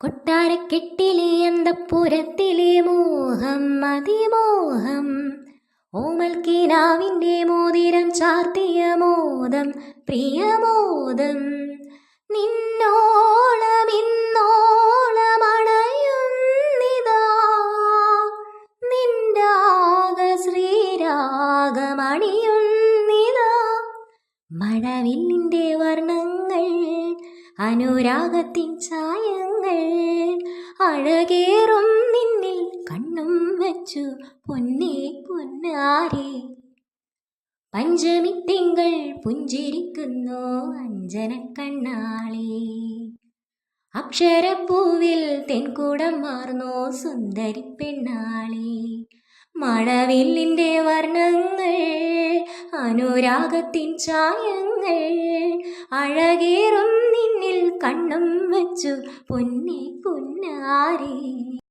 കൊട്ടാരക്കെട്ടിലെ അന്തപ്പുരത്തിലെ മോഹം അതിമോഹം. ഓമൽ കിനാവിന്റെ മോതിരം ചാർത്തിയ മോദം പ്രിയമോദം നിന്നോളം ഇന്നോളം അണയുന്നിതാ. മഴവില്ലിന്റെ വർണങ്ങൾ അനുരാഗത്തിൻ ചായങ്ങൾ അഴകേറും നിന്നിൽ കണ്ണും വെച്ചു. പൊന്നേ പൊന്നാരേ പഞ്ചമി തിങ്കൾ പുഞ്ചിരിക്കുന്നു അഞ്ജന കണ്ണാളി അക്ഷരപ്പൂവിൽ തെൻകൂടം മാർന്നോ സുന്ദരി പെണ്ണാളി മഴവില്ലിന്റെ വർണങ്ങൾ അനുരാഗത്തിൻ ചായങ്ങൾ അഴകേറും നിന്നിൽ കണ്ണും വച്ചു പൊന്നി പൊന്നാരേ.